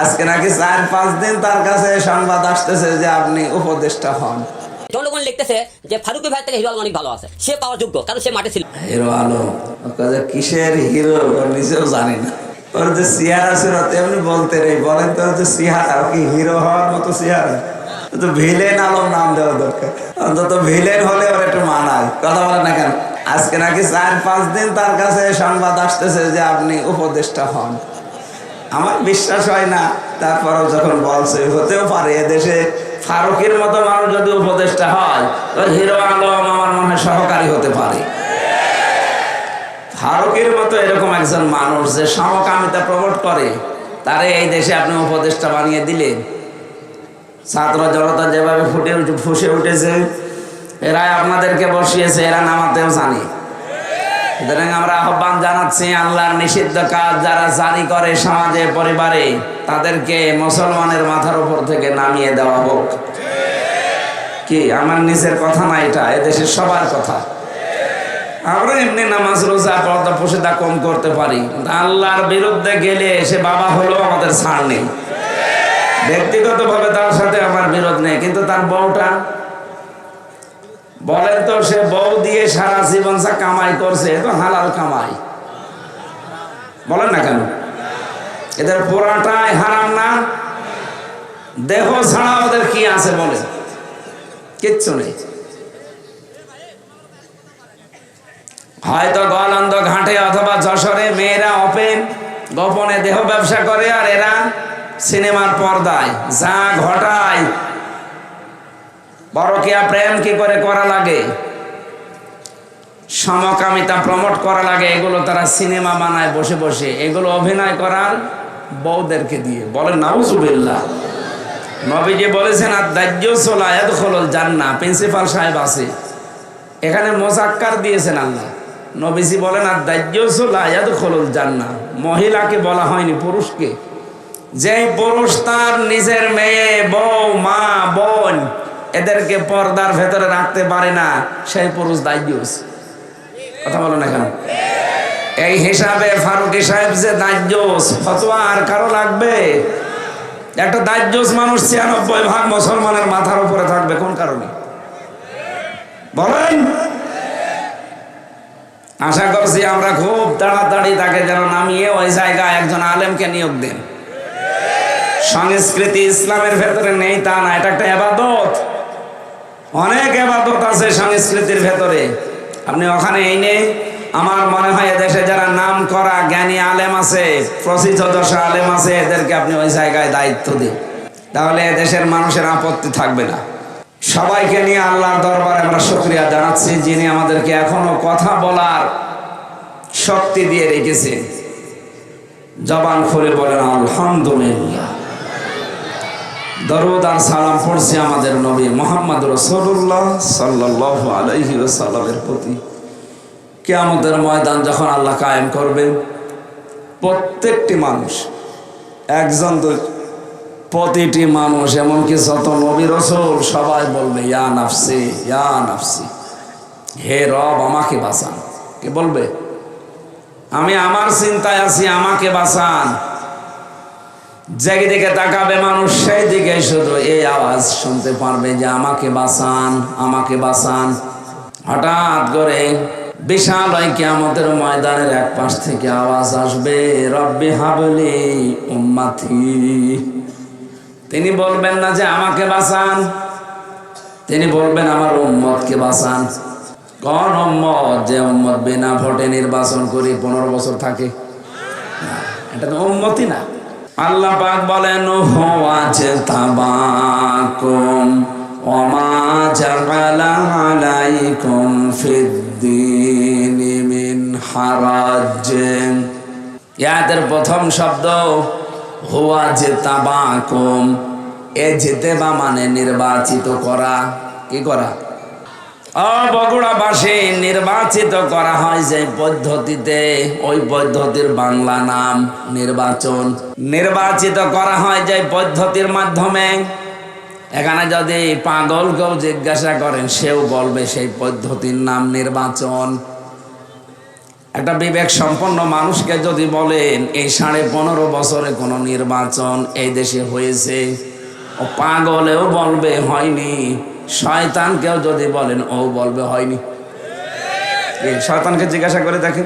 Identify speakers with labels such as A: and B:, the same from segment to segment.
A: আজকে নাকি চার পাঁচ দিন তার কাছে সংবাদ আসতেছে যে আপনি উপদেষ্টা হন।
B: জনগণ লিখতেছে যে ফারুকি ভাই থেকে হিরো আলম অনেক ভালো আছে। সে পাওয়ার যোগ্য কারণ সে মাঠে ছিল।
A: হিরো আলম কিসের হিরো নিজেও জানি না। ওর যে চেহারা ছিল তেমনি বলতে নেই বলেন তো যে চেহারা কি হিরো হওয়ার মতো চেহারা? তো ভিলেন আলম নাম দেওয়া দরকার। অন্তত ভিলেন হলে ওর একটু মানায়। কথা বলে না কেন? আজকে নাকি চার পাঁচ দিন তার কাছে সংবাদ আসতেছে যে আপনি উপদেষ্টা হন। আমার বিশ্বাস হয় না। তারপরও যখন বলছে, হতেও পারে এদেশে ফারুকের মতো মানুষ যদি উপদেষ্টা হয় তো হিরো আলম আমার মনে সহকারী হতে পারে। ফারুকের মতো এরকম একজন মানুষ যে সমকামিতা প্রমোট করে, তারে এই দেশে আপনি উপদেষ্টা বানিয়ে দিলেন। ছাত্র জনতা যেভাবে ফুটে ফুসে উঠেছে, এরাই আপনাদেরকে বসিয়েছে, এরা নামাতেও জানে। সুতরাং আমরা আহ্বান জানাচ্ছি, আল্লাহর নিষিদ্ধ কাজ যারা জারি করে সমাজে, পরিবারে, তাদেরকে মুসলমানের মাথার উপর থেকে নামিয়ে দেওয়া হোক। কি, আমার নিজের কথা না এটা? এদেশের সবার কথা। আমরা এমনি নামাজ, রোজা, পর্দা পোষেদা কম করতে পারি আল্লাহর বিরুদ্ধে গেলে সে বাবা হলেও আমাদের ছাড় নেই। ব্যক্তিগতভাবে তার সাথে আমার বিরোধ নেই, কিন্তু তার বউটা বলেন তো, সে বউ দিয়ে সারা জীবন যা কামাই করছে তো হালাল কামাই। বলেন না কেন? এদের পোড়াটাই হারাম না? দেহ ছাড়া ওদের কি আছে বলে কিচ্ছু নেই। হয়তো গলন্দ ঘাটে অথবা যশোরে মেয়েরা ওপেন গোপনে দেহ ব্যবসা করে আর এরা সিনেমার পর্দায় যা ঘটায় পরকিয়া প্রেম কি করে করা লাগে? সমকামিতা প্রমোট করা লাগে, এগুলো তারা সিনেমা বানায় বসে বসে। এগুলো অভিনয় করার বউদেরকে দিয়ে। বলেন, নাউজুবিল্লাহ। নবীজি বলেছেন আর দাহ্য সোলায়াত খোলল জান্না প্রিন্সিপাল সাহেব আছে। এখানে মোজাক্কার দিয়েছেন আল্লাহ। নবীজি বলেন আর দাহ্য সোলায়াত খোলল জান্না মহিলাকে বলা হয়নি, পুরুষকে। যে পুরুষ তার নিজের মেয়ে, বউ, মা, বোন এদেরকে পর্দার ভেতরে রাখতে পারে না, সেই পুরুষ দায়ুস কথা বলো না কেন? এই হিসাবে ফারুকি সাহেব যে দায়ুস ফতোয়া আর কারও লাগবে? একটা দায়ুস মানুষ ছিয়ানব্বই ভাগ মুসলমানের মাথার উপরে থাকবে, কোন কারণে? বলেন। আশা করছি আমরা খুব তাড়াতাড়ি তাকে যেন নামিয়ে ওই জায়গায় একজন আলেমকে নিয়োগ দেন। সংস্কৃতি ইসলামের ভেতরে নেই তা না, এটা একটা এবাদত। অনেক এবাদত আছে সংস্কৃতির ভেতরে। আপনি ওখানে এনে আমার মনে হয় দেশে যারা নাম করা জ্ঞানী আলেম আছে, প্রসিদ্ধ দশা আলেম আছে, এদেরকে আপনি ওই জায়গায় দায়িত্ব দিন। তাহলে দেশের মানুষের আপত্তি থাকবে না। সবাইকে নিয়ে আল্লাহর দরবারে আমরা শুক্রিয়া জানাচ্ছি, যিনি আমাদেরকে এখনও কথা বলার শক্তি দিয়ে রেখেছেন। জবান খুলে বলেন, আলহামদুলিল্লাহ। দরুদ আর সালাম পড়ছে আমাদের নবী মোহাম্মদ রসুল্লাহ সাল্লাহ আলহি সাল্লামের প্রতি। কেয়ামতের ময়দান যখন আল্লাহ কায়েম করবেন, প্রত্যেকটি মানুষ, একজন তো প্রতিটি মানুষ, এমনকি যত নবী রসুল, সবাই বলবে, ইয়া নাফসি ইয়া নাফসি, হে রব, আমাকে বাঁচান। কে বলবে? আমি আমার চিন্তায় আছি, আমাকে বাঁচান। যেদিকে তাকাবে মানুষ সেই দিকে শুধু এই আওয়াজ শুনতে পারবে যে আমাকে বাঁচান আমাকে বাঁচান। হঠাৎ করে বিশাল ওই ময়দানের এক পাশ থেকে আওয়াজ আসবে, রব্বি হাবলি উম্মাথি তিনি বলবেন না যে আমাকে বাঁচান, তিনি বলবেন আমার উম্মতকে বাঁচান। কোন উম্মত যে উম্মত বিনা ভোটে নির্বাচন করে পনেরো বছর থাকে? এটা তো উম্মতই না। আল্লাহ পাক বলেন আছে তাবাকুম, ওমা জাগালা আলাইকুম ফিদ্দিন মিন হারাজ। ইয়াদের প্রথম শব্দ, হুয়া যে তাবাকুম, এ যেতে বা মানে নির্বাচিত করা। কি করা? বগুড়াবাসী নির্বাচিত করা হয় যে পদ্ধতিতে, ওই পদ্ধতির বাংলা নাম নির্বাচন। নির্বাচিত করা হয় যে পদ্ধতির মাধ্যমে। এখানে যদি পাগল কেউ জিজ্ঞাসা করেন, সেও বলবে সেই পদ্ধতির নাম নির্বাচন। একটা বিবেক সম্পন্ন মানুষকে যদি বলেন, এই সাড়ে পনেরো বছরে কোনো নির্বাচন এই দেশে হয়েছে? ও পাগলেও বলবে, হয়নি। শয়তানকেও যদি বলেন, ও বলবে হয়নি। শয়তানকে জিজ্ঞাসা করে দেখেন।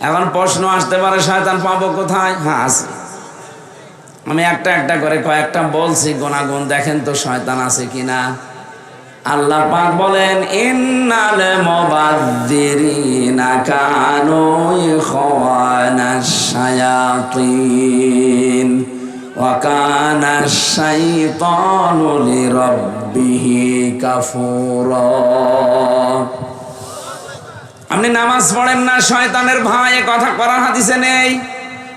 A: এখন প্রশ্ন আসতে পারে, শয়তান পাবো কোথায়? হ্যাঁ আছে। আমি একটা একটা করে কয়েকটা বলছি, গুণাগুণ দেখেন তো শয়তান আছে কিনা। আল্লাহ পাক বলেন, ইন্নাল মুবাদ্দিরিনা কানু ইখওয়ানাশ শায়াতিন। ওয়া কানা আশ-শাইতানু লিরাব্বিহি আপনি নামাজ পড়েন না, শয়তানের ভাই কথা করার হাদিসে নেই।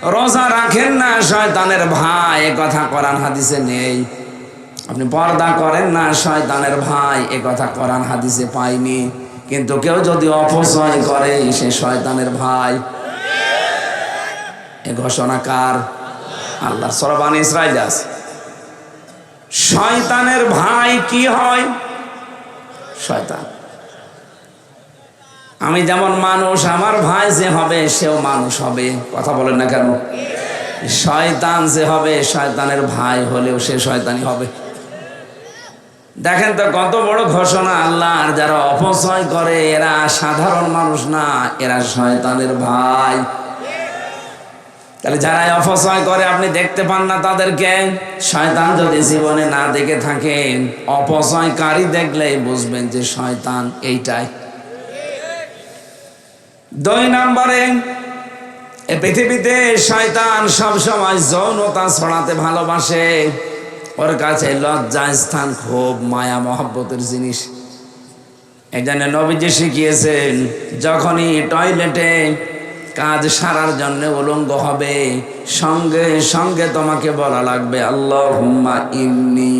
A: রোজা রাখেন না, শয়তানের ভাই কথা কোরআন হাদিসে নেই। আপনি পর্দা করেন না, শয়তানের ভাই, এ কথা কোরআন হাদিসে পাইনি কিন্তু কেউ যদি অপচয় করে, সে শয়তানের ভাই। এ ঘোষণা কার? আল্লাহ সরবান ইসরাইল আছে। শয়তানের ভাই কি হয়? শয়তান। আমি যেমন মানুষ, আমার ভাই যে হবে, সেও মানুষ হবে। কথা বলেন না কেন? শয়তান যে হবে, শয়তানের ভাই হলেও সে শয়তানি হবে। দেখেন তো কত বড় ঘোষণা আল্লাহর, যারা অপচয় করে, এরা সাধারণ মানুষ না, এরা শয়তানের ভাই। তাহলে যারা অপচয় করে আপনি দেখতে পান না তাদেরকে, শয়তান যদি জীবনে না দেখে থাকেন, অপচয়কারী দেখলেই বুঝবেন যে শয়তান এইটাই। দুই নম্বরে, এ পৃথিবীতে শয়তান সব সময় যৌনতা ছড়াতে ভালোবাসে। ওর কাছে লজ্জা স্থান খুব মায়া, মহব্বতের জিনিস। এই জন্য নবীজি শিখিয়েছেন, যখনই টয়লেটে কাজ সারার জন্য উলঙ্গ হবে। সঙ্গে সঙ্গে তোমাকে বলা লাগবে আল্লাহ হুম্মা ইন্নি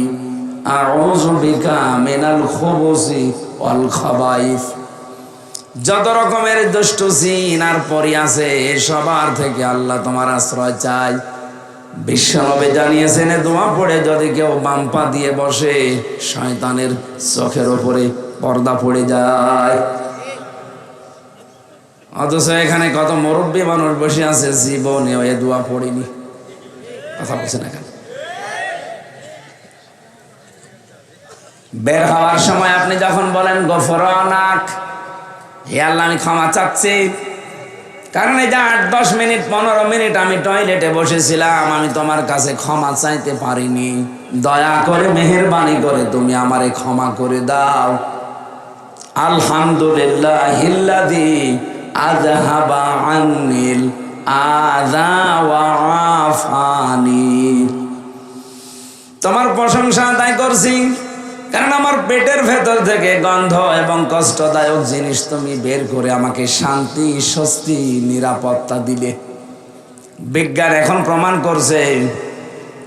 A: মিনাল খুবুসি ওয়াল খাবাইস। যত রকমের দুষ্ট জিন আর পরি আছে, সবার থেকে আল্লাহ তোমার আশ্রয় চাই বিশ্বনবে জানিয়েছেন, দোয়া পড়ে যদি কেউ বাম্পা দিয়ে বসে, শয়তানের চোখের ওপরে পর্দা পড়ে যায়। অথচ এখানে কত মুরব্বী মানুষ বসে আছে জীবনে এ দোয়া পড়িনি। কথা বলছে না কেন? বের হওয়ার সময় আপনি যখন বলেন, গফরনাক, হে আল্লাহ, আমি ক্ষমা চাচ্ছি। কারণ এই যে আট, দশ মিনিট, পনেরো মিনিট আমি টয়লেটে বসেছিলাম, আমি তোমার কাছে ক্ষমা চাইতে পারিনি। দয়া করে, মেহরবানি করে তুমি আমারে ক্ষমা করে দাও। আলহামদুলিল্লাহ আজহাবা ওয়া আফানি তোমার প্রশংসা আদায় করছি, কারণ আমার পেটের ভেতর থেকে গন্ধ এবং কষ্টদায়ক জিনিস তুমি বের করে আমাকে শান্তি, স্বস্তি, নিরাপত্তা দিলে বিজ্ঞান এখন প্রমাণ করছে,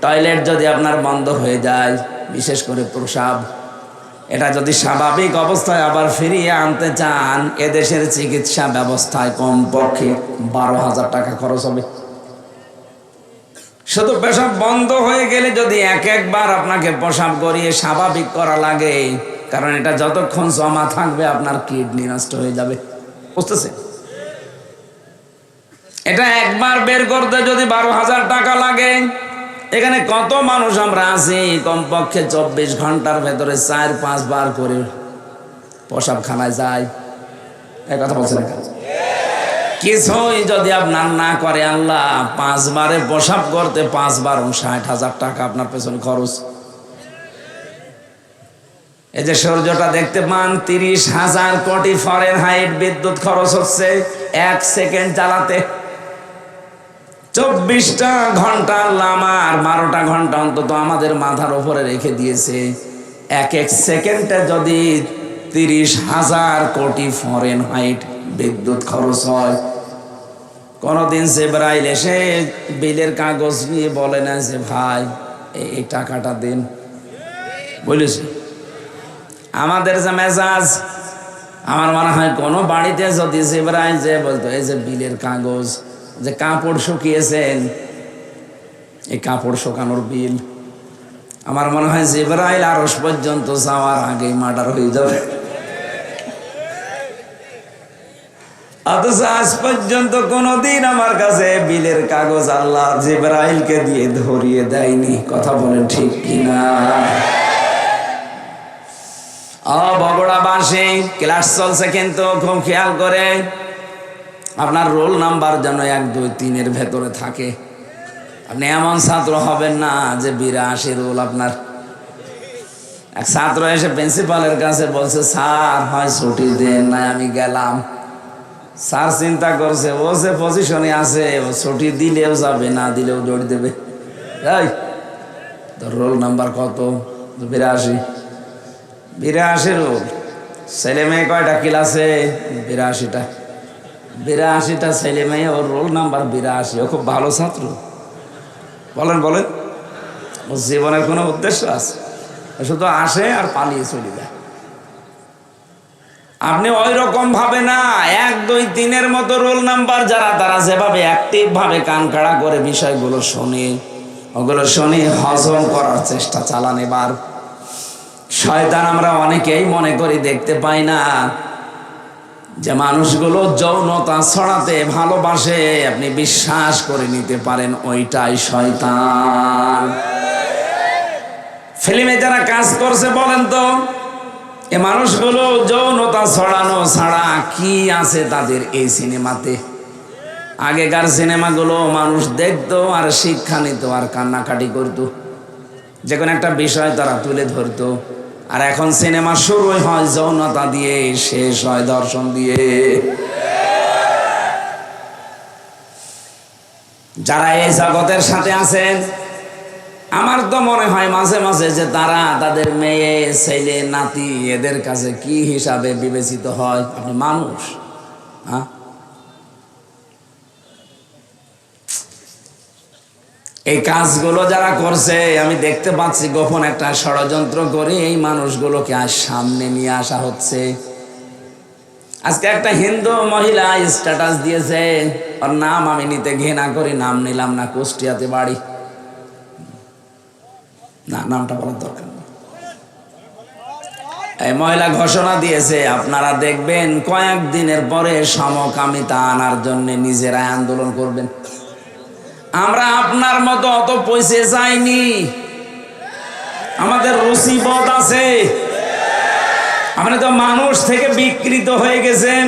A: টয়লেট যদি আপনার বন্ধ হয়ে যায়, বিশেষ করে প্রসাব এটা যদি স্বাভাবিক অবস্থায় আবার ফিরিয়ে আনতে চান, এদেশের চিকিৎসা ব্যবস্থায় কমপক্ষে বারো হাজার টাকা খরচ হবে। শুধু পেশাব বন্ধ হয়ে গেলে যদি এক একবার আপনাকে পেশাব করিয়ে স্বাভাবিক করা লাগে, কারণ এটা যতক্ষণ জমা থাকবে আপনার কিডনি নষ্ট হয়ে যাবে। বুঝতেছে এটা একবার বের করতে যদি বারো হাজার টাকা লাগে এখানে কত মানুষ আমরা আছি? কমপক্ষে চব্বিশ ঘণ্টার ভেতরে চার, পাঁচ বার করে খানায় যায় এই কথা বলছে না কিছুই যদি আপনার না করে আল্লাহ পাঁচবারে প্রসাব করতে পাঁচবার ষাট হাজার টাকা আপনার পেছনে খরচ। এই যে সূর্যটা দেখতে পান, তিরিশ হাজার কোটি ফরেন হাইট বিদ্যুৎ খরচ হচ্ছে। এক সেকেন্ড চালাতে চব্বিশটা ঘণ্টা আমার বারোটা ঘণ্টা অন্তত আমাদের মাথার ওপরে রেখে দিয়েছে। এক এক সেকেন্ডে যদি তিরিশ হাজার কোটি ফরেন হাইট বিদ্যুৎ খরচ হয়, কোনোদিন সেবরাইল এসে বিলের কাগজ নিয়ে বলে না যে, ভাই, এই- টাকাটা দিন। বলেছে আমাদের যে মেজাজ, আমার মনে হয় কোনো বাড়িতে যদি সেবরাইল যে বলতো, এই যে বিলের কাগজ যে কাপড় শুকিয়েছেন, এই কাপড় শুকানোর বিল। আমার মনে হয় জেবরাইল আরস পর্যন্ত যাওয়ার আগেই মার্ডার হয়ে যাবে। অথচ আজ পর্যন্ত কোনোদিন আমার কাছে বিলের কাগজ আল্লাহ জিব্রাইলকে দিয়ে ধরিয়ে দেয়নি। কথা বলেন ঠিক কিনা? ও বগড়া বাসে ক্লাস চলছে কিন্তু, খুব খেয়াল করে। আপনার রোল নাম্বার যেন এক, দুই, তিনের ভেতরে থাকে। আপনি এমন ছাত্র হবেন না যে বিরাশি রোল আপনার। এক ছাত্র এসে প্রিন্সিপালের কাছে বলছে, স্যার, হয় ছুটি দেন না আমি গেলাম। স্যার চিন্তা করছে, ও যে পজিশনে আছে, ও ছুটি দিলেও যাবে, না দিলেও দৌড় দেবে। এই, তোর রোল নাম্বার কত? বিরাশি। বিরাশি রোল। ছেলে মেয়ে কয়টা ক্লাসে বিরাশিটা। বিরাশিটা ছেলে মেয়ে, ওর রোল নাম্বার বিরাশি। ও খুব ভালো ছাত্র। বলেন বলেন। ওর জীবনের কোনো উদ্দেশ্য আছে? শুধু আসে আর পালিয়ে চলে যায়। আপনি ওই রকম ভাবে না, এক, দুই, তিনের মতো রোল নাম্বার যারা, তারা যেভাবে অ্যাক্টিভ ভাবে কান কাড়া করে বিষয়গুলো শোনে, ওগুলো শুনে হজম করার চেষ্টা চালান এবার। শয়তান আমরা অনেকেই মনে করি দেখতে পাই না। যে মানুষগুলো যৌনতা ছড়াতে ভালোবাসে, আপনি বিশ্বাস করে নিতে পারেন ওইটাই শয়তান। ফিল্মে যারা কাজ করছে, বলেন তো, এ মানুষগুলো যৌনতা ছড়ানো ছাড়া কি আছে তাদের এই সিনেমাতে? আগেকার সিনেমাগুলো মানুষ দেখতো আর শিক্ষা নিত আর কান্নাকাটি করতো। যে কোনো একটা বিষয় তারা তুলে ধরতো। আর এখন সিনেমা শুরু হয় যৌনতা দিয়ে, শেষ হয় দর্শন দিয়ে। যারা এই জগতের সাথে আছেন, আমার তো মনে হয় মাঝে মাঝে যে তারা তাদের মেয়ে, ছেলে, নাতি, এদের কাছে কি হিসাবে বিবেচিত হয়? আপনি মানুষ হ্যাঁ? এই কাজগুলো যারা করছে, আমি দেখতে পাচ্ছি গোপন একটা ষড়যন্ত্র করে এই মানুষগুলোকে আজ সামনে নিয়ে আসা হচ্ছে। আজকে একটা হিন্দু মহিলা স্ট্যাটাস দিয়েছে। ওর নাম আমি নিতে ঘৃণা করি, নাম নিলাম না, কুষ্টিয়াতে বাড়ি। না, নামটা বলার দরকার এই মহিলা ঘোষণা দিয়েছে, আপনারা দেখবেন কয়েক দিনের পরে সমকামিতা আনার জন্য নিজেরাই আন্দোলন করবেন। আমরা আপনার মতো অত পয়সে যাইনি আমাদের রসিবত আছে। আপনি তো মানুষ থেকে বিকৃত হয়ে গেছেন।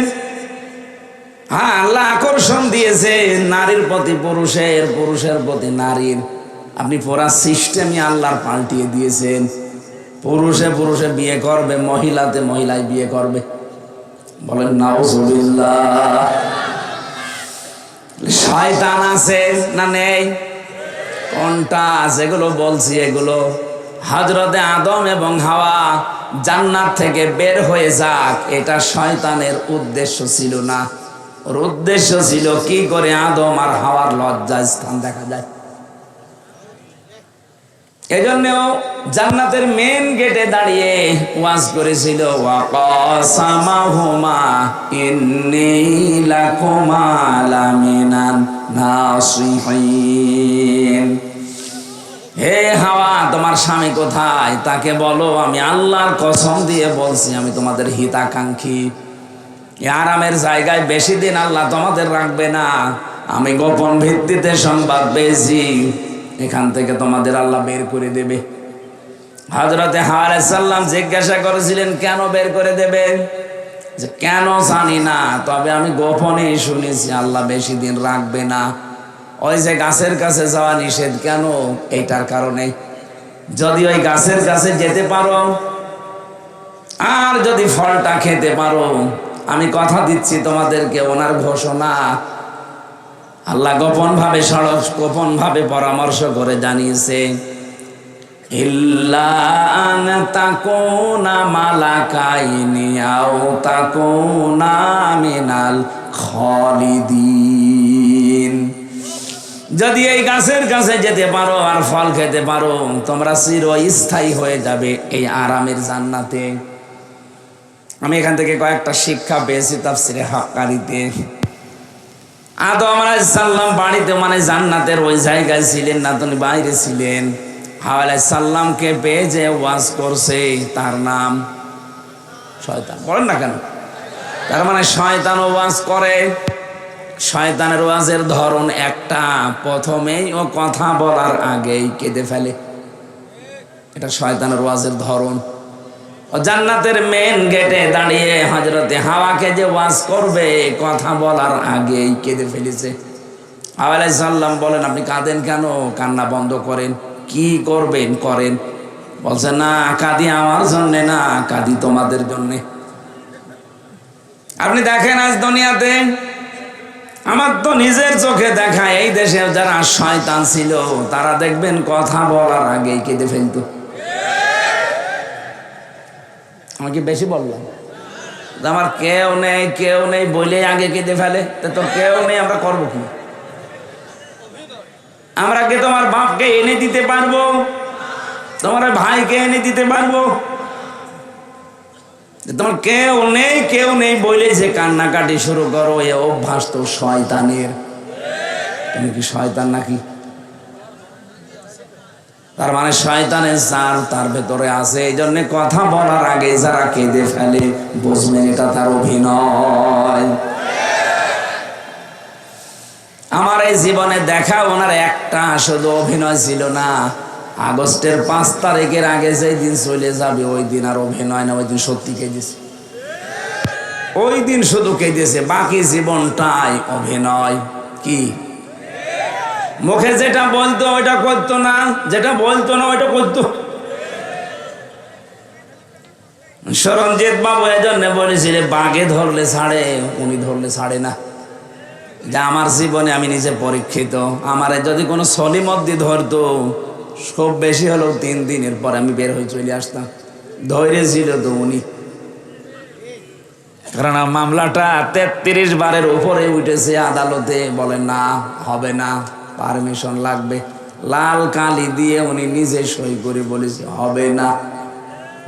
A: হ্যাঁ আল্লাহ আকর্ষণ দিয়েছে, নারীর প্রতি পুরুষের পুরুষের প্রতি নারীর। আপনি পুরা সিস্টেমই আল্লাহর পাল্টিয়ে দিয়েছেন। পুরুষে পুরুষে বিয়ে করবে, মহিলাতে মহিলায় বিয়ে করবে। বলেন শয়তান আছে না নেই? কোনটা যেগুলো বলছি, এগুলো। হজরতে আদম এবং হাওয়া জান্নাত থেকে বের হয়ে যাক, এটা শয়তানের উদ্দেশ্য ছিল না। ওর উদ্দেশ্য ছিল কি করে আদম আর হাওয়ার লজ্জা স্থান দেখা যায়। এজন্যও জান্নাতের মেন গেটে দাঁড়িয়ে ওয়াজ করেছিল, ওয়াকাসামাহুমা ইন্নী লাকুমা লামিনান। নাসিহিন হে হাওয়া, তোমার স্বামী কোথায়? তাকে বলো, আমি আল্লাহর কসম দিয়ে বলছি, আমি তোমাদের হিতাকাঙ্ক্ষী। আরামের জায়গায় বেশি দিন আল্লাহ তোমাদের রাখবে না। আমি গোপন ভিত্তিতে সংবাদ পেয়েছি। এখান থেকে তোমাদের আল্লাহ বের করে দেবে। হজরতে হারাম জিজ্ঞাসা করেছিলেন, কেন বের করে দেবে? যে কেন জানি না, তবে আমি গোপনে শুনেছি, আল্লাহ বেশি দিন রাখবে না। ওই যে গাছের কাছে যাওয়া নিষেধ কেন? এইটার কারণে। যদি ওই গাছের কাছে যেতে পারো, আর যদি ফলটা খেতে পারো, আমি কথা দিচ্ছি তোমাদেরকে, ওনার ঘোষণা। আল্লাহ গোপন ভাবে সড়ক গোপন ভাবে পরামর্শ করে জানিয়েছে। মালাকাইনি আও তাকুনা মিনাল খালিদিন। যদি এই গাছের কাছে যেতে পারো আর ফল খেতে পারো, তোমরা চিরস্থায়ী হয়ে যাবে এই আরামের জান্নাতে। আমি এখান থেকে কয়েকটা শিক্ষা পেয়েছি তাফসিরে হাক্কারিতে। আদম আলাইসাল্লাম বাড়িতে মানে জান্নাতের ওই জায়গায় ছিলেন না, তিনি বাইরে ছিলেন। আলাইসাল্লামকে পেয়ে যে ওয়াজ করছে, তার নাম শয়তান। বলেন না কেন? তার মানে শয়তান ওয়াজ করে, শয়তানের ওয়াজের ধরন একটা। প্রথমেই ও কথা বলার আগেই কেঁদে ফেলে। এটা শয়তানের ওয়াজের ধরন। ও জান্নাতের মেন গেটে দাঁড়িয়ে হজরতে হাওয়াকে যে ওয়াজ করবে, কথা বলার আগেই কেঁদে ফেলেছে। আলাই সাল্লাম বলেন, আপনি কাঁদেন কেন? কান্না বন্ধ করেন। কি করবেন করেন? বলছে, না, কাঁদি আমার জন্যে না, কাঁদি তোমাদের জন্যে। আপনি দেখেন আজ দুনিয়াতে, আমার তো নিজের চোখে দেখা, এই দেশে যারা শয়তান ছিল, তারা দেখবেন কথা বলার আগেই কেঁদে ফেলতো। আমাকে বেশি বললাম? আমার কেউ নেই কেউ নেই বলে আগে কেঁদে ফেলে তো কেউ নেই, আমরা করব কি? আমরা কি তোমার বাপকে এনে দিতে পারব? তোমার ভাইকে এনে দিতে পারব? তোমার কেউ নেই কেউ নেই বলে যে কান্নাকাটি শুরু করো, এ অভ্যাস তো শয়তানের। তুমি কি শয়তান নাকি? তার মানে শয়তানের জার তার ভেতরে আছে এই জন্য কথা বলার আগে যারা কেঁদে ফেলে, বুঝবেন এটা তার অভিনয় আমার এই জীবনে দেখা ওনার একটা শুধু অভিনয় ছিল না। আগস্টের পাঁচ তারিখের আগে যেই দিন চলে যাবে, ওই দিন আর অভিনয় না, ওই দিন সত্যি কেঁদেছে। ওই দিন শুধু কেঁদেছে, বাকি জীবনটাই অভিনয়। কি? মুখে যেটা বলতো ওইটা করতো না, যেটা বলতো না ওইটা করতো। সরঞ্জিৎ বাবু এজন্য বলেছিলে বাঘে ধরলে ছাড়ে, উনি ধরলে ছাড়ে না। যে আমার জীবনে আমি নিজে পরীক্ষিত, আমার যদি কোনো সলিমদ্দি ধরতো, খুব বেশি হলেও তিন দিনের পর আমি বের হয়ে চলে আসতাম। ধৈর্য ছিল তো উনি। কারণ মামলাটা তেত্রিশ বারের উপরে উঠেছে আদালতে বলে না, হবে না, পারমিশন লাগবে। লাল কালি দিয়ে উনি নিজে সই করে বলেছে, হবে না।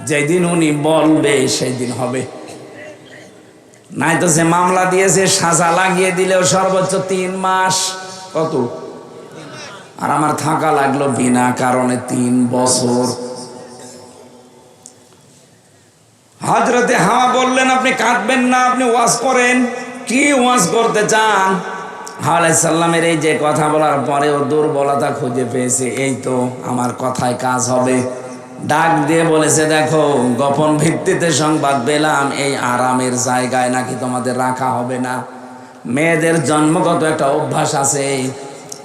A: যেদিন উনি বলবে সেই দিন হবে। নাই তো সে মামলা দিয়েছে, সাজা লাগিয়ে দিলেও সর্বোচ্চ তিন মাস। কত? আর আমার থাকা লাগল বিনা কারণে তিন বছর। হজরতে হাওয়া বললেন, আপনি কাঁদবেন না, আপনি ওয়াজ করেন। কি ওয়াজ করতে চান? সাল্লামের এই যে কথা বলার পরেও দুর্বলতা খুঁজে পেয়েছে। এই তো, আমার কথায় কাজ হবে। ডাক দিয়ে বলেছে, দেখো, গোপন ভিত্তিতে সংবাদ পেলাম, এই আরামের জায়গায় নাকি তোমাদের রাখা হবে না। মেয়েদের জন্মগত একটা অভ্যাস আছে,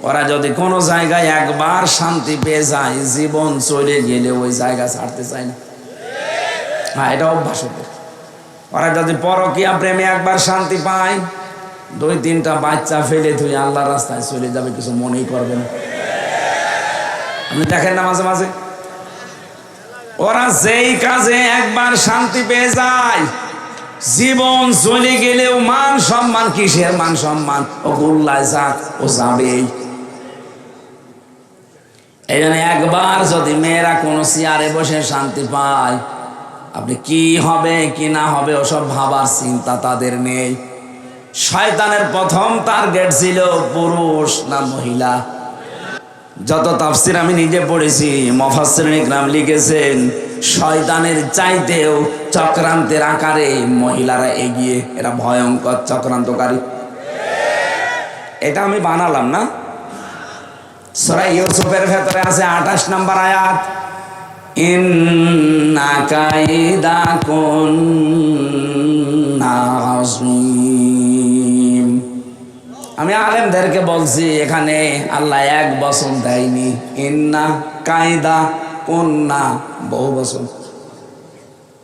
A: ওরা যদি কোনো জায়গায় একবার শান্তি পেয়ে যায়, জীবন চলে গেলে ওই জায়গা ছাড়তে চায় না। হ্যাঁ এটা অভ্যাস ওরা যদি পরকিয়া প্রেমে একবার শান্তি পায়, দুই তিনটা বাচ্চা ফেলে তুই আল্লাহ রাস্তায় চলে যাবে, কিছু মনেই করবে না। আপনি দেখেন না মাঝে মাঝে। ওরা যেই কাজে একবার শান্তি পেয়ে যায়, জীবন চলে গেলেও মান সম্মান, কিসের মান সম্মান? ও গুল্লায় যাক, ও যাবেই। এই জন্য একবার যদি মেয়েরা কোনো চেয়ারে বসে শান্তি পায়, আপনি কি হবে, কি না হবে, ওসব ভাবার চিন্তা তাদের নেই। শয়তানের প্রথম টার্গেট ছিল পুরুষ না মহিলা। যত তাফসির আমি নিজে পড়েছি মফাসির নাম লিখেছেন, শয়তানের চাইতেও চক্রান্তের আকারে মহিলারা এগিয়ে, এরা ভয়ঙ্কর চক্রান্তকারী এটা আমি বানালাম না সরাই ইউসুফের ভেতরে আছে আঠাশ নম্বর আয়াত ইন্না কাইদা কুন্না আযীম। আমি আলেমদেরকে বলছি, এখানে আল্লাহ এক বছর দেয়নি। ইন্না কায়দা কন্যা বহু বছর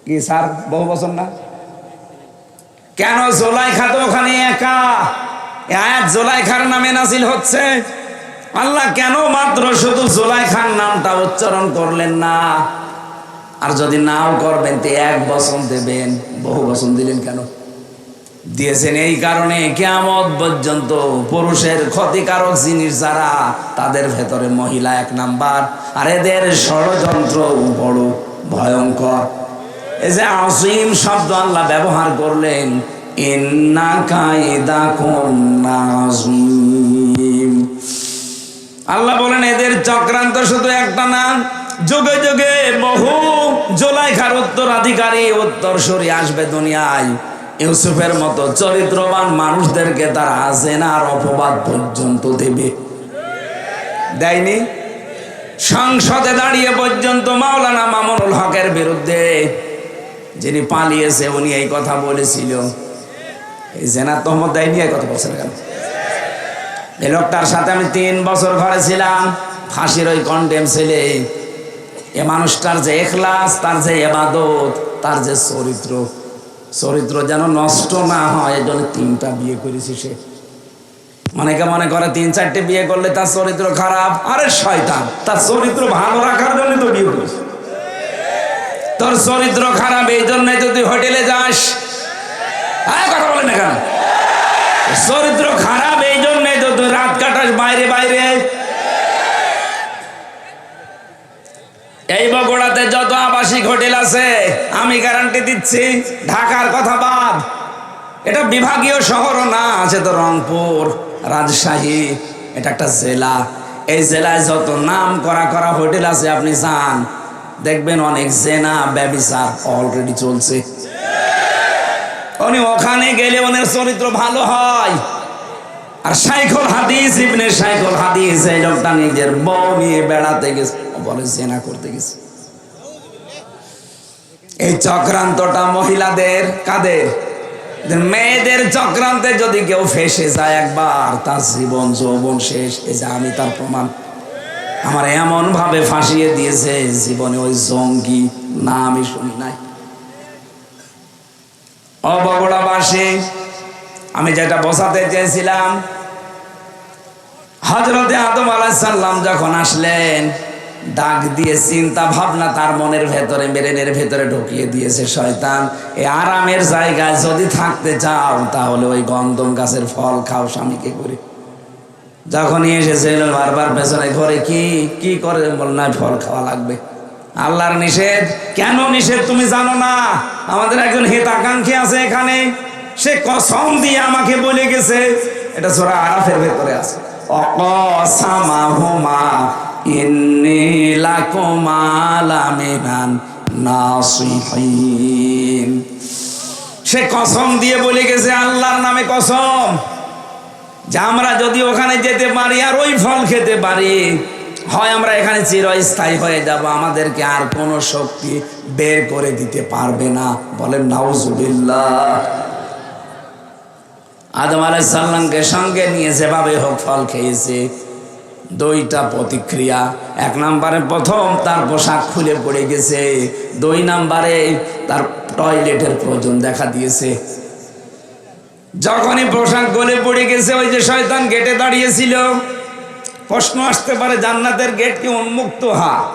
A: কি স্যার, বহু বছর না? কেন জোলাইখা তো ওখানে একা? আয়াত জোলাইখার নামে নাজিল হচ্ছে। আল্লাহ কেন মাত্র শুধু জোলাইখার নামটা উচ্চারণ করলেন না? আর যদি নাও করবেন, তো এক বছর দেবেন, বহু বছর দিলেন কেন? দিয়েছেন এই কারণে কেমন পর্যন্ত পুরুষের ক্ষতিকারক জিনিস যারা, তাদের ভেতরে মহিলা এক নাম্বার, আর এদের ষড়যন্ত্র বড় ভয়ঙ্কর। এই যে আসিম শব্দ আল্লাহ ব্যবহার করলেন আল্লাহ বলেন, এদের চক্রান্ত শুধু একটা না, যুগে যুগে বহু জোলাইখার উত্তরাধিকারী উত্তর সরি আসবে দুনিয়ায়। ইউসুফের মতো চরিত্রবান মানুষদেরকে তারা জেনার অপবাদ পর্যন্ত দেবে। দেয়নি? সংসদে দাঁড়িয়ে পর্যন্ত মাওলানা মামুনুল হকের বিরুদ্ধে যিনি পালিয়েছে, উনি এই কথা বলেছিল। এই জেনার তহমত দেয়নি, এই কথা বলছেন কেন? এই লোকটার সাথে আমি তিন বছর ঘরে ছিলাম, ফাঁসির ওই কন্ডেম ছেলে। এ মানুষটার যে এখলাস, তার যে এবাদত, তার যে চরিত্র। চরিত্র যেন নষ্ট না হয়, এই জন্য তিনটা বিয়ে করেছি সে। অনেকে মনে করে তিন, চারটে বিয়ে করলে তার চরিত্র খারাপ। আরে শয়তান, তার চরিত্র ভালো রাখার জন্য তো বিয়ে করেছে। তোর চরিত্র খারাপ, এই তো তুই হোটেলে যাস। হ্যাঁ কথা বলেন না কেন? চরিত্র খারাপ, এই জন্যই তো রাত কাটাস বাইরে বাইরে। এই বগুড়াতে যত আবাসিক হোটেল আছে, আমি গ্যারান্টি দিচ্ছি, ঢাকার কথা বাদ। এটা বিভাগীয় শহরও না, আছে তো রংপুর, রাজশাহী, এটা একটা জেলা। এই জেলায় যত নাম করা করা হোটেল আছে, আপনি যান। দেখবেন অনেক জেনা ব্যবসার অলরেডি চলছে। উনি ওখানে গেলে ওনার চরিত্র ভালো হয়। আর সাইকল হাদিস, ইবনে সাইকল হাদিস, এই লোকটা নিজের বউ নিয়ে বেড়াতে গেছে। বলে জেনা করতে গেছে। এই চক্রান্তটা মহিলাদের কাদের? মেয়েদের চক্রান্তে যদি কেউ ফেসে যায় একবার, তার জীবন, যৌবন শেষ। এই যে আমি তার প্রমাণ। আমার এমন ভাবে ফাঁসিয়ে দিয়েছে জীবনে ওই জঙ্গি না আমি শুনি নাই। অবগড়াবাসী আমি যেটা বসাতে চেয়েছিলাম হজরতে আদম আলাহিসাল্লাম যখন আসলেন ডাক দিয়ে চিন্তা ভাবনা তার মনের ভেতরে মেরেনের ভেতরে ঢুকিয়ে দিয়েছে শয়তান। এই আরামের জায়গায় যদি থাকতে চাও, তাহলে ওই গন্ধম গাছের ফল খাও স্বামীকে করে। যখনই এসেছিল বারবার পেছনে ঘরে, কি কি করে? বল না, ফল খাওয়া লাগবে। আল্লাহর নিষেধ? কেন নিষেধ তুমি জানো না? আমাদের একজন হিতাকাঙ্ক্ষী আছে এখানে। সে কসম দিয়ে আমাকে বলে গেছে, এটা সোরা আরাফের ভেতরে আছে। অকসামাহুমা ইন্নী লাকুমা লামিনান নাসিহিন। সে কসম দিয়ে বলে গেছে, আল্লাহর নামে কসম। যে আমরা যদি ওখানে যেতে পারি আর ওই ফল খেতে পারি, হয় আমরা এখানে চিরস্থায়ী হয়ে যাব, আমাদেরকে আর কোনো শক্তি বের করে দিতে পারবে না। বলেন, নাউজুবিল্লাহ। আদম আলাই সাল্লামকে সঙ্গে নিয়ে যেভাবে হোক ফল খেয়েছে দুইটা প্রতিক্রিয়া। এক নাম্বারে প্রথম, তার পোশাক খুলে পড়ে গেছে। দুই নাম্বারে তার টয়লেটের প্রয়োজন দেখা দিয়েছে। যখনই পোশাক গলে পড়ে গেছে, ওই যে শয়তান গেটে দাঁড়িয়েছিল। প্রশ্ন আসতে পারে, জান্নাতের গেট কি উন্মুক্ত? হা।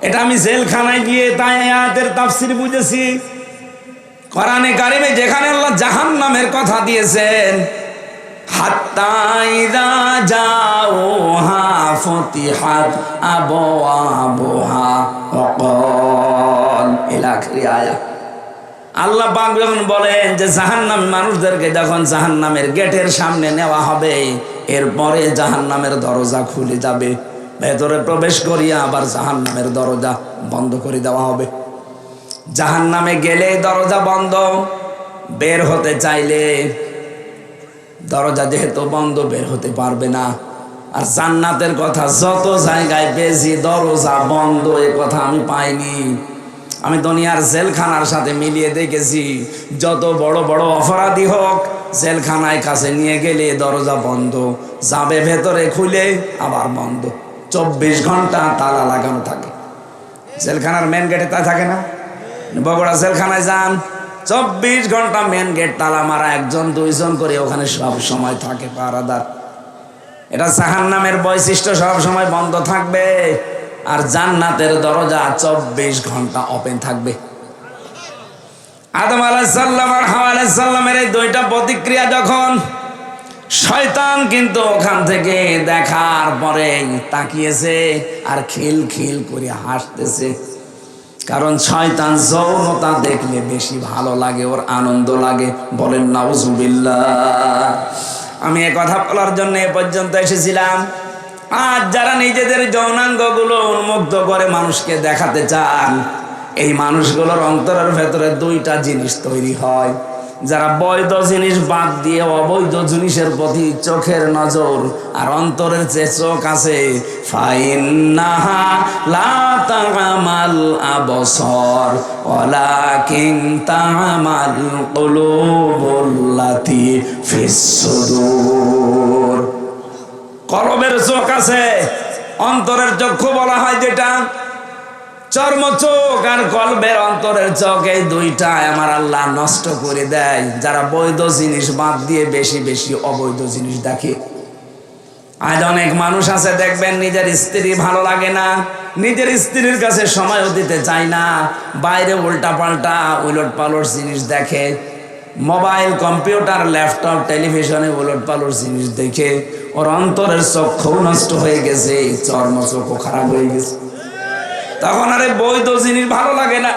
A: এটা আমি জেলখানায় গিয়ে তাই আয়াতের তাফসির বুঝেছি। কোরআনে কারিমে যেখানে আল্লাহ জাহান নামের কথা দিয়েছেন হাত্তা ইদা জাওহা ফতিহাত ইলা আখিরি আয়াত আল্লাহ পাক যখন বলেন যে জাহান্নাম মানুষদেরকে যখন জাহান্নামের গেটের সামনে নেওয়া হবে, এরপরে জাহান্নামের দরজা খুলে যাবে। ভেতরে প্রবেশ করিয়া আবার জাহান্নামের দরজা বন্ধ করে দেওয়া হবে। জাহান্নামে গেলে দরজা বন্ধ। বের হতে চাইলে দরজা যেহেতু বন্ধ, বের হতে পারবে না। আর জান্নাতের কথা যত জায়গায় পেয়েছি, দরজা বন্ধ, এ কথা আমি পাইনি। আমি দুনিয়ার জেলখানার সাথে মিলিয়ে দেখেছি, যত বড় বড় অপরাধী হোক, জেলখানায় কাছে নিয়ে গেলে দরজা বন্ধ, যাবে ভেতরে খুলে আবার বন্ধ। চব্বিশ ঘণ্টা তালা লাগানো থাকে। জেলখানার মেন গেটে তা থাকে না? বগুড়া জেলখানায় যান। চব্বিশ ঘণ্টা মেন গেট তালা মারা একজন, দুইজন করে ওখানে সব সময় থাকে পাহারাদার এটা জাহান নামের বৈশিষ্ট্য সব সময় বন্ধ থাকবে, আর জান্নাতের দরজা চব্বিশ ঘণ্টা ওপেন থাকবে। আদম আলাহিসাল্লাম আর এই দুইটা প্রতিক্রিয়া যখন শয়তান কিন্তু ওখান থেকে দেখার পরে তাকিয়েছে আর খিল খিল করে হাসতেছে। কারণ শয়তান যৌনতা দেখলে বেশি ভালো লাগে, ওর আনন্দ লাগে। বলেন নাউজুবিল্লা আমি এ কথা বলার জন্য এ পর্যন্ত এসেছিলাম। আর যারা নিজেদের যৌনাঙ্গগুলো উন্মুগ্ধ করে মানুষকে দেখাতে চান, এই মানুষগুলোর অন্তরের ভেতরে দুইটা জিনিস তৈরি হয়। যারা বৈধ জিনিস বাদ দিয়ে অবৈধ জিনিসের প্রতি চোখের নজর আর অন্তরের যে চোখ আছে আবসর, ওয়ালাকিন তামাল কুলুবুল্লাতি ফিস সুদূর। কলবের চোখ আছে, অন্তরের চক্ষু বলা হয় যেটা। চর্ম চোখ আর কলবের অন্তরের চোখ এই দুইটাই আমার আল্লাহ নষ্ট করে দেয়। যারা বৈধ জিনিস বাদ দিয়ে বেশি বেশি অবৈধ জিনিস দেখে। আজ অনেক মানুষ আছে, দেখবেন নিজের স্ত্রী ভালো লাগে না, নিজের স্ত্রীর কাছে সময়ও দিতে চায় না, বাইরে উল্টা পাল্টা উলট পালট জিনিস দেখে, মোবাইল, কম্পিউটার, ল্যাপটপ, টেলিভিশনে উলট পালট জিনিস দেখে, ওর অন্তরের চক্ষু নষ্ট হয়ে গেছে, চর্ম চক্ষু খারাপ হয়ে গেছে। তখন আরে বৈধ জিনিস ভালো লাগে না।